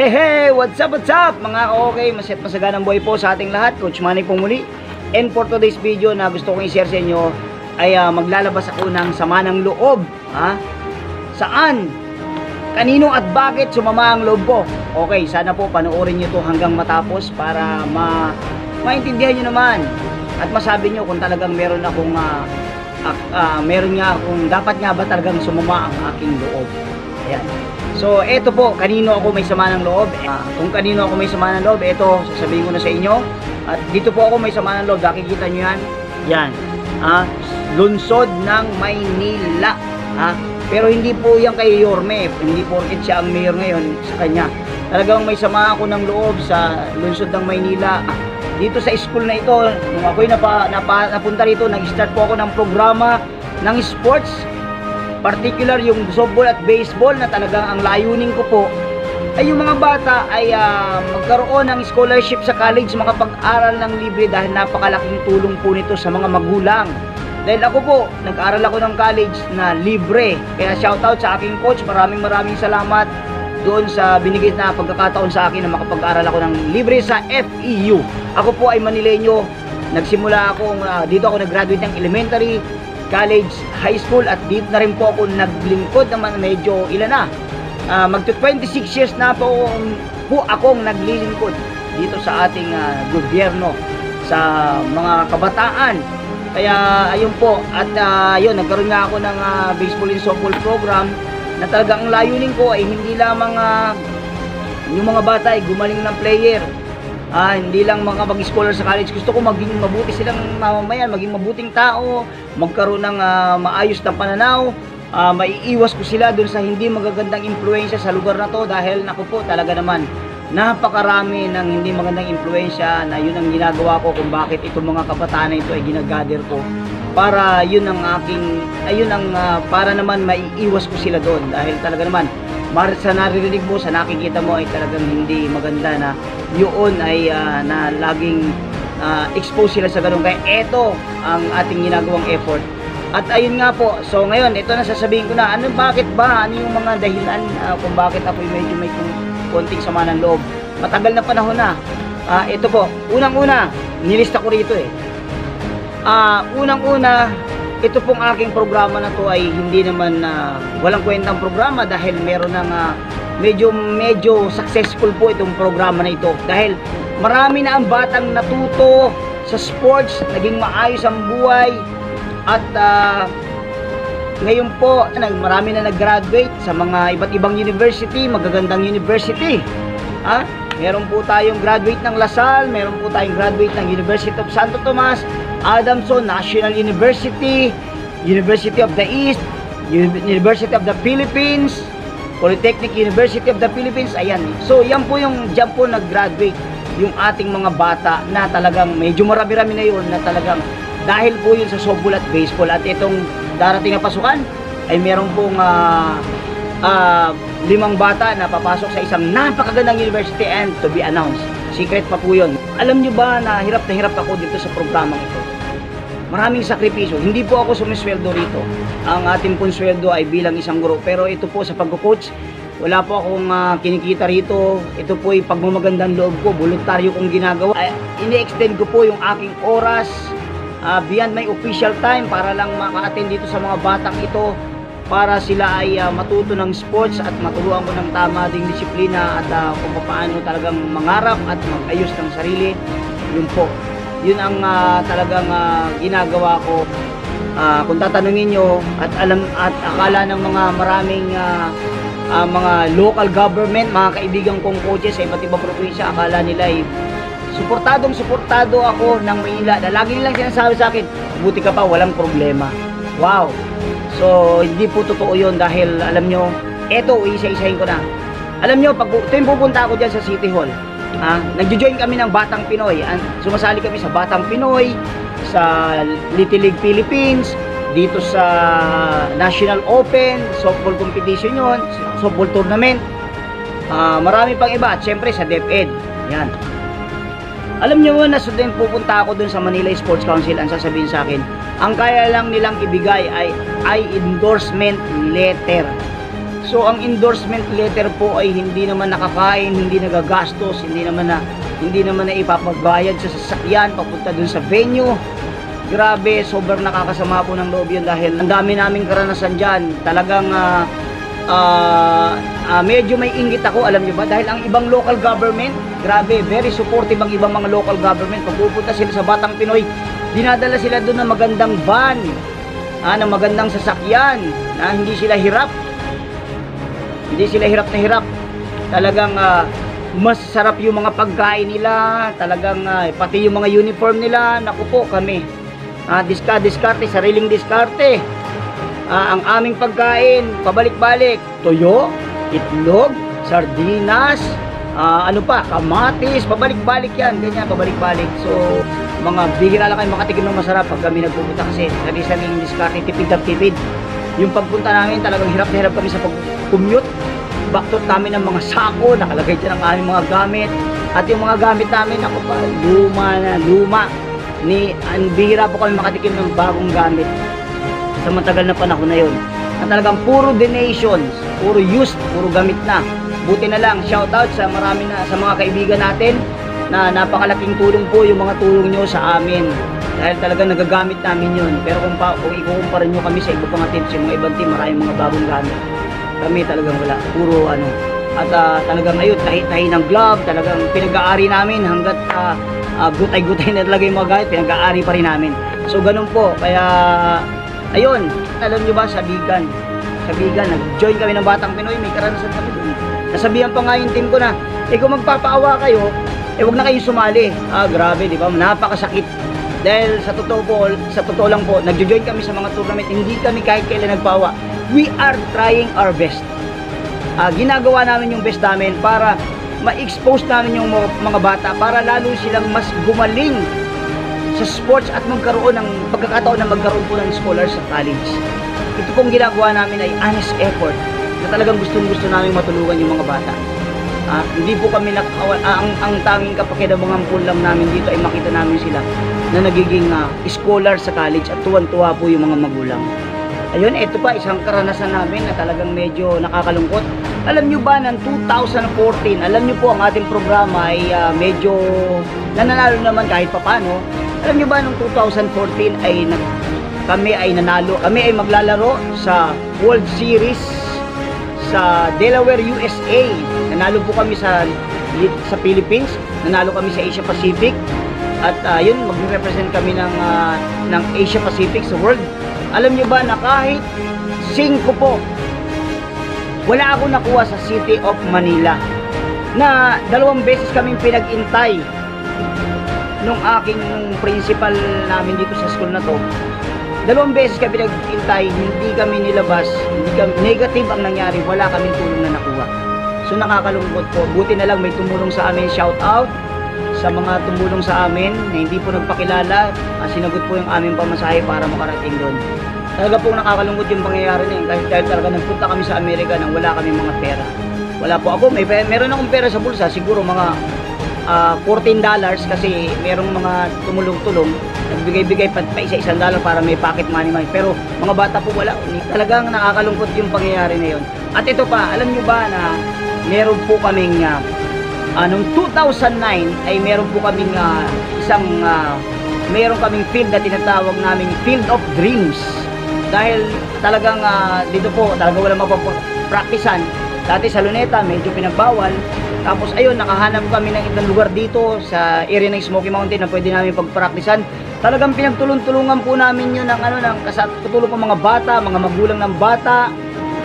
Hey hey! What's up, what's up? Mga okay, maset masaganang buhay po sa ating lahat. Coach Manny po muli. And for today's video na gusto kong i-share sa inyo ay ah, maglalabas ako ng sama ng loob. Ha? Saan? Kanino at bakit sumama ang loob ko? Okay, sana po panoorin nyo to hanggang matapos para ma maintindihan nyo naman at masabi nyo kung talagang meron akong ah, ak- ah, meron nga kung dapat nga ba talagang sumama ang aking loob. Ayan. So, eto po, kanino ako may sama ng loob. Ah, kung kanino ako may sama ng loob, eto, sasabihin ko na sa inyo. At dito po ako may sama ng loob, nakikita nyo yan. Yan. Ah, lunsod ng Maynila. Ah, pero hindi po yan kay Yorme. Hindi porket siya ang mayor ngayon sa kanya. Talagang may sama ako ng loob sa lunsod ng Maynila. Dito sa school na ito, nung ako'y napa, napa, napunta rito, nag-start po ako ng programa ng sports particular yung softball at baseball na talagang ang layunin ko po ay yung mga bata ay ah, magkaroon ng scholarship sa college, makapag-aral ng libre dahil napakalaking tulong po nito sa mga magulang. Dahil ako po, nag-aral ako ng college na libre. Kaya shoutout sa aking coach, maraming maraming salamat doon sa binigay na pagkakataon sa akin na makapag-aral ako ng libre sa FEU. Ako po ay Manileño. Nagsimula ako, ah, dito ako nag-graduate ng elementary, college, high school at dito na rin po ako naglingkod naman medyo ilan na. Ah, magto 26 years na po, po akong naglilingkod dito sa ating ah, gobyerno sa mga kabataan. Kaya ayun po at ah, ayun nagkaroon nga ako ng ah, baseball and softball program na talagang ang layunin ko ay hindi lamang ah, yung mga bata ay gumaling ng player. Ah, hindi lang mga mag-scholar sa college. Gusto ko maging mabuti silang mamamayan, maging mabuting tao, magkaroon ng ah, maayos na pananaw. Ah, maiiwas ko sila doon sa hindi magagandang impluensya sa lugar na to dahil naku po talaga naman napakarami ng hindi magandang impluensya na yun ang ginagawa ko kung bakit itong mga kabataan na ito ay ginagather ko para yun ang aking ayun ang ah, para naman maiiwas ko sila doon dahil talaga naman mar sa naririnig mo sa nakikita mo ay talagang hindi maganda na yun ay ah, na laging ah, expose sila sa ganun. Kaya eto ang ating ginagawang effort. At ayun nga po so ngayon ito na sasabihin ko na ano bakit ba? Ano yung mga dahilan ah, kung bakit ako medyo may konting sama ng loob? Matagal na panahon na. Ah, ito po unang una nilista ko rito eh. Ah, unang-una, ito pong aking programa na to ay hindi naman na walang kwentang programa dahil meron ng ah, medyo medyo successful po itong programa na ito dahil marami na ang batang natuto sa sports, naging maayos ang buhay at ah, ngayon po, marami na nag-graduate sa mga iba't ibang university, magagandang university. Ha? Meron po tayong graduate ng Lasal, meron po tayong graduate ng University of Santo Tomas, Adamson National University, University of the East, Uni- University of the Philippines, Polytechnic University of the Philippines, ayan. So, yan po yung dyan po nag-graduate yung ating mga bata na talagang medyo marami-rami na yun na talagang dahil po yun sa softball at baseball at itong darating na pasukan ay meron pong ah, ah, limang bata na papasok sa isang napakagandang university and to be announced. Secret pa po yun. Alam nyo ba na hirap na hirap ako dito sa programang ito? Maraming sakripisyo. Hindi po ako sumisweldo rito. Ang ating pong sweldo ay bilang isang guro. Pero ito po sa pagko-coach, wala po akong ah, kinikita rito. Ito po ay pagmamagandang loob ko. Voluntaryo kong ginagawa. Ay, ini-extend ko po yung aking oras ah, beyond my official time para lang maka-attend dito sa mga batang ito para sila ay ah, matuto ng sports at maturuan ko ng tama ding disiplina at ah, kung paano talagang mangarap at mag-ayos ng sarili. Yun po. Yun ang ah, talagang ah, ginagawa ko. Ah, kung tatanungin nyo at alam at akala ng mga maraming ah, ah, mga local government, mga kaibigan kong coaches sa iba't ibang probinsya, akala nila ay suportadong suportado ako ng Maynila na lagi nilang sinasabi sa akin, buti ka pa, walang problema. Wow! So, hindi po totoo yun dahil alam nyo, eto, isa-isahin ko na. Alam nyo, pag tuwing pupunta ako dyan sa City Hall, ah, nagjo-join kami ng Batang Pinoy. Sumasali kami sa Batang Pinoy, sa Little League Philippines, dito sa National Open, softball competition yon, softball tournament. Ah, marami pang iba at syempre sa DepEd. Yan. Alam niyo na so din pupunta ako dun sa Manila Sports Council ang sasabihin sa akin, ang kaya lang nilang ibigay ay ay endorsement letter. So ang endorsement letter po ay hindi naman nakakain, hindi nagagastos, hindi naman na hindi naman na ipapagbayad sa sasakyan papunta dun sa venue. Grabe, sobrang nakakasama po ng loob yun dahil ang dami naming karanasan dyan. Talagang ah, ah, ah, medyo may inggit ako, alam nyo ba? Dahil ang ibang local government, grabe, very supportive ang ibang mga local government. Pag pupunta sila sa Batang Pinoy, dinadala sila doon ng magandang van, ah, ng magandang sasakyan, na hindi sila hirap. Hindi sila hirap na hirap. Talagang ah, mas sarap yung mga pagkain nila, talagang ah, pati yung mga uniform nila, naku po kami. Ah, diska, diskarte, sariling diskarte. Ah, ang aming pagkain, pabalik-balik, toyo, itlog, sardinas, ah, ano pa, kamatis, pabalik-balik yan, ganyan, pabalik-balik. So, mga bihira lang kayo makatikim ng masarap pag kami nagpupunta kasi sarili-sariling diskarte, tipid na tipid. Yung pagpunta namin, talagang hirap na hirap kami sa pag-commute. Backtot namin ng mga sako, nakalagay dyan ang aming mga gamit. At yung mga gamit namin, ako pa, luma na, luma. Ni, ang po kami makatikim ng bagong gamit sa matagal na panahon na yun. Na talagang puro donations, puro used, puro gamit na. Buti na lang, shout out sa marami na, sa mga kaibigan natin na napakalaking tulong po yung mga tulong nyo sa amin. Dahil talagang nagagamit namin yun. Pero kung, pa, kung ikukumpara nyo kami sa iba pang teams, yung mga ibang team, maraming mga bagong gamit. Kami talagang wala. Puro ano. At ah, talagang ngayon, tahi-tahi ng glove, talagang pinag-aari namin hanggat ah, ah, gutay-gutay na talaga yung mga gamit, pinag-aari pa rin namin. So ganun po. Kaya, ayun, alam nyo ba, sa Bigan, sa Bigan, nag-join kami ng Batang Pinoy, may karanasan kami doon. Nasabihan pa nga yung team ko na, eh kung magpapaawa kayo, eh wag na kayo sumali. Ah, grabe, di ba? Napakasakit. Dahil sa totoo po, sa totoo lang po, nagjo-join kami sa mga tournament, hindi kami kahit kailan nagpawa. We are trying our best. Ah, ginagawa namin yung best namin para ma-expose namin yung mga bata para lalo silang mas gumaling sa sports at magkaroon ng pagkakataon na magkaroon po ng scholars sa college. Ito pong ginagawa namin ay honest effort na talagang gustong gusto namin matulungan yung mga bata. Ah, hindi po kami nak ah, ang, ang tanging kapakinabangan po lang namin dito ay makita namin sila na nagiging ah, scholar sa college at tuwan-tuwa po yung mga magulang. Ayun, ito pa isang karanasan namin na talagang medyo nakakalungkot. Alam nyo ba ng 2014, alam nyo po ang ating programa ay ah, medyo nananalo naman kahit papano. Alam nyo ba nung 2014 ay nag, kami ay nanalo, kami ay maglalaro sa World Series sa Delaware, USA. Nanalo po kami sa sa Philippines, nanalo kami sa Asia Pacific. At ah, yun, magre-represent kami ng ah, ng Asia Pacific sa world. Alam niyo ba na kahit 5 po wala ako nakuha sa City of Manila na dalawang beses kaming pinag-intay nung aking principal namin dito sa school na to dalawang beses kami pinag-intay hindi kami nilabas hindi kami, negative ang nangyari wala kaming tulong na nakuha. So nakakalungkot po. Buti na lang may tumulong sa amin shout out sa mga tumulong sa amin na hindi po nagpakilala ah, sinagot po yung aming pamasahe para makarating doon. Talaga pong nakakalungkot yung pangyayari na yun kahit, kahit talaga nagpunta kami sa Amerika nang wala kami mga pera. Wala po. Ako may meron akong pera sa bulsa siguro mga ah, 14 dollars kasi merong mga tumulong-tulong nagbigay-bigay pa, pa isa-isang dollar para may pocket money money pero mga bata po wala talagang nakakalungkot yung pangyayari na yun at ito pa alam nyo ba na meron po kaming ah, Ah, noong 2009 ay meron po kaming ah, isang ah, meron kaming field na tinatawag naming Field of Dreams. Dahil talagang ah, dito po talaga wala mapapraktisan. Dati sa Luneta medyo pinagbawal. Tapos ayun nakahanap kami ng ibang lugar dito sa area ng Smoky Mountain na pwede namin pagpraktisan. Talagang pinagtulong-tulungan po namin yun ng ano ng kasatulong po mga bata, mga magulang ng bata,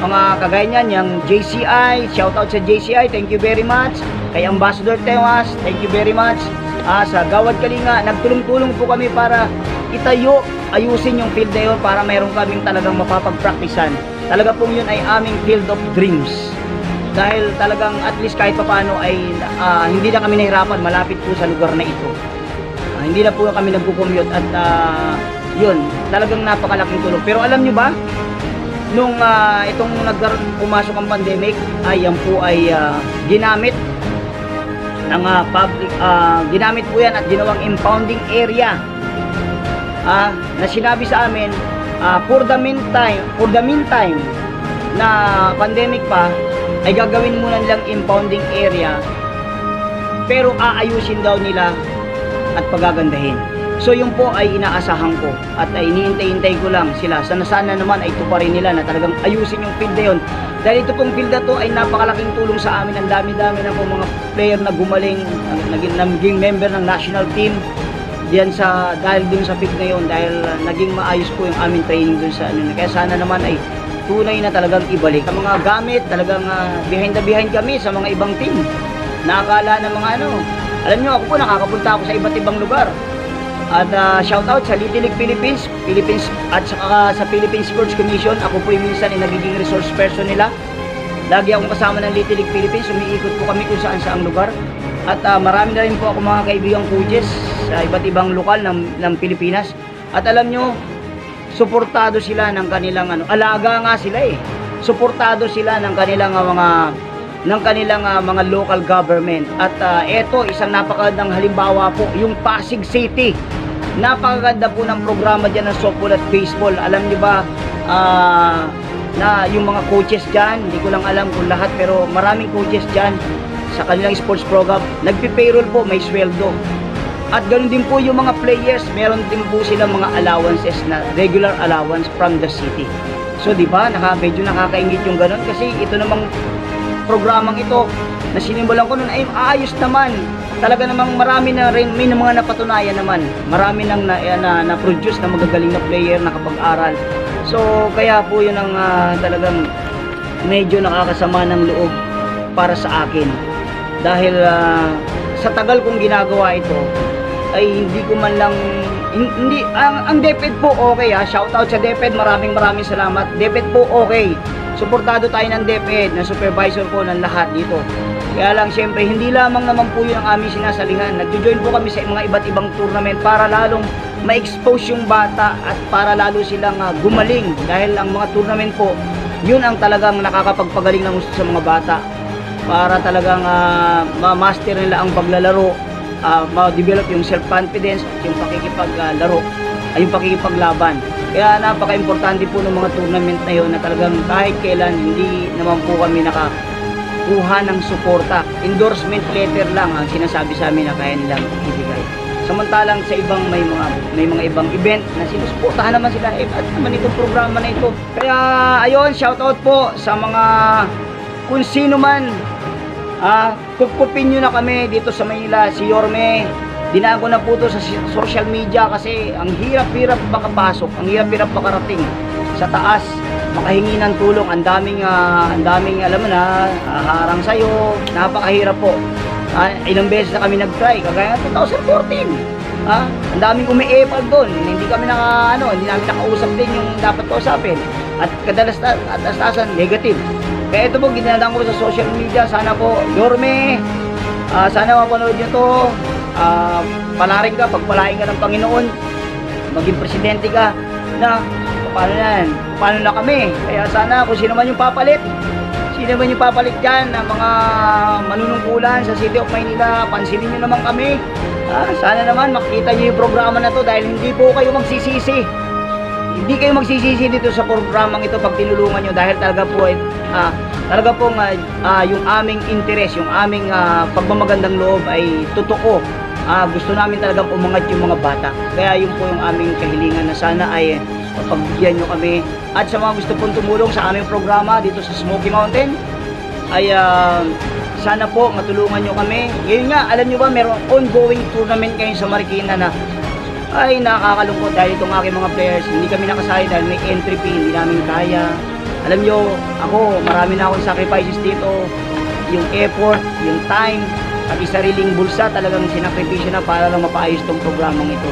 mga kagaya niyan, yung JCI, shout out sa JCI, thank you very much. Kay Ambassador Tewas, thank you very much. Ah, sa Gawad Kalinga, nagtulong-tulong po kami para itayo, ayusin yung field na yun para mayroon kaming talagang mapapagpraktisan. Talaga pong yun ay aming field of dreams. Dahil talagang at least kahit papaano ay ah, hindi na kami nahirapan malapit po sa lugar na ito. Ah, hindi na po kami nagko-commute at ah, yun, talagang napakalaking tulong. Pero alam nyo ba, nung ah, itong nagkaroon pumasok ang pandemic ay yan po ay ah, ginamit ng ah, public ah, ginamit po yan at ginawang impounding area ah, na sinabi sa amin ah, for the meantime for the meantime na pandemic pa, ay gagawin muna nilang impounding area pero aayusin daw nila at pagagandahin. So yun po ay inaasahan ko at ay iniintay-intay ko lang sila. Sana sana naman ay tuparin nila na talagang ayusin yung field na yun. Dahil ito pong field na to ay napakalaking tulong sa amin. Ang dami-dami na po mga player na gumaling, naging, naging member ng national team diyan sa dahil dun sa field na yun dahil uh, naging maayos po yung aming training dun sa ano kaya sana naman ay tunay na talagang ibalik ang mga gamit talagang uh, behind the behind kami sa mga ibang team nakakala ng mga ano alam nyo ako po nakakapunta ako sa iba't ibang lugar. At uh, shout out sa Little League Philippines Philippines at saka sa Philippine Sports Commission. Ako po yung minsan ay nagiging resource person nila. Lagi akong kasama ng Little League Philippines. Umiikot po kami kung saan saang lugar. At ah, marami na rin po ako mga kaibigang coaches sa iba't ibang lokal ng, ng Pilipinas. At alam nyo, suportado sila ng kanilang ano, alaga nga sila eh. Suportado sila ng kanilang ah, mga ng kanilang ah, mga local government. At ah, eto, isang napakagandang halimbawa po, yung Pasig City. Napakaganda po ng programa dyan ng softball at baseball. Alam nyo ba, ah, na yung mga coaches dyan, hindi ko lang alam kung lahat, pero maraming coaches dyan sa kanilang sports program, nagpi-payroll po, may sweldo. At ganoon din po yung mga players, meron din po silang mga allowances na regular allowance from the city. So di ba, naka, medyo nakakaingit yung ganoon kasi ito namang programang ito na sinimulan ko noon ay ayos naman. Talaga namang marami na rin, may mga napatunayan naman. Marami nang na, eh, na, na, produce na magagaling na player nakapag-aral. So kaya po yun ang ah, talagang medyo nakakasama ng loob para sa akin dahil ah, sa tagal kong ginagawa ito ay hindi ko man lang hin- hindi ang, ang DepEd po okay ha shout out sa DepEd maraming maraming salamat DepEd po okay suportado tayo ng DepEd na supervisor po ng lahat dito. Kaya lang syempre hindi lamang naman po yun ang aming sinasalihan. Nagjo-join po kami sa mga iba't ibang tournament para lalong ma-expose yung bata at para lalo silang ah, gumaling. Dahil ang mga tournament po yun ang talagang nakakapagpagaling ng gusto sa mga bata. Para talagang ah, ma-master nila ang paglalaro, ah, ma-develop yung self-confidence at yung pakikipaglaro, ay yung pakikipaglaban. Kaya napaka-importante po ng mga tournament na yun na talagang kahit kailan hindi naman po kami nakakuha ng suporta. Endorsement letter lang ang sinasabi sa amin na kaya nilang ibigay. Samantalang sa ibang may mga may mga ibang event na sinusuportahan naman sila eh at naman itong programa na ito. Kaya ayun, shoutout po sa mga kung sino man ah kukupin nyo na kami dito sa Manila si Yorme dinago na po to sa social media kasi ang hirap-hirap makapasok ang hirap-hirap makarating sa taas makahingi ng tulong ang daming ah, ang daming alam mo na ah, harang sa'yo napakahirap po Ah, ilang beses na kami nag-try kagaya ng 2014 Ah, ang daming umiepal doon. Hindi kami naka ano, hindi namin nakausap din yung dapat kausapin. At kadalas at astasan negative. Kaya ito po ginadaan ko sa social media. Sana po Yorme, ah, sana mapanood niyo to. Ah, palarin ka, pagpalain ka ng Panginoon. Maging presidente ka na paano yan? Paano na kami? Kaya sana kung sino man yung papalit, sino man yung papalit dyan ng mga manunungkulan sa City of Maynila, pansinin nyo naman kami. Ah, sana naman makita nyo yung programa na to dahil hindi po kayo magsisisi. Hindi kayo magsisisi dito sa programang ito pag tinulungan nyo dahil talaga po ay ah, talaga pong ah, ah, yung aming interest, yung aming ah, pagmamagandang loob ay totoo. Ah, gusto namin talagang umangat yung mga bata. Kaya yun po yung aming kahilingan na sana ay pagbigyan nyo kami. At sa mga gusto pong tumulong sa aming programa dito sa Smoky Mountain, ay ah, sana po matulungan nyo kami. Ngayon nga, alam nyo ba, meron ongoing tournament ngayon sa Marikina na ay nakakalungkot dahil itong aking mga players, hindi kami nakasali dahil may entry fee, hindi namin kaya. Alam nyo, ako, marami na akong sacrifices dito. Yung effort, yung time, pati sariling bulsa talagang sinakripisyo na para lang mapaayos tong programang ito.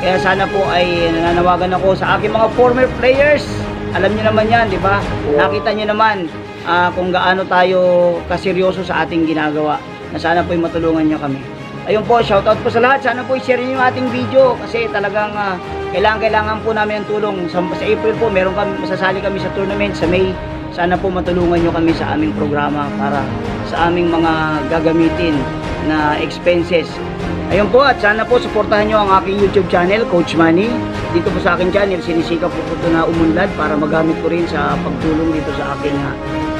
Kaya sana po ay nananawagan ako sa aking mga former players. Alam niyo naman yan, di ba? Nakita niyo naman ah, kung gaano tayo kaseryoso sa ating ginagawa. Na sana po ay matulungan niyo kami. Ayun po, shoutout po sa lahat. Sana po i-share niyo yung ating video kasi talagang ah, kailangan kailangan po namin ang tulong. Sa, sa April po, meron kami masasali kami sa tournament sa May. Sana po matulungan niyo kami sa aming programa para sa aming mga gagamitin na expenses Ayun po, at sana po supportahan nyo ang aking YouTube channel, Coach Manny. Dito po sa aking channel, sinisikap po po ito na umunlad para magamit ko rin sa pagtulong dito sa aking ah,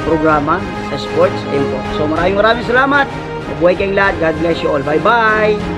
programa sa sports. Ayun po. So maraming maraming salamat. Mabuhay kayong lahat. God bless you all. Bye-bye.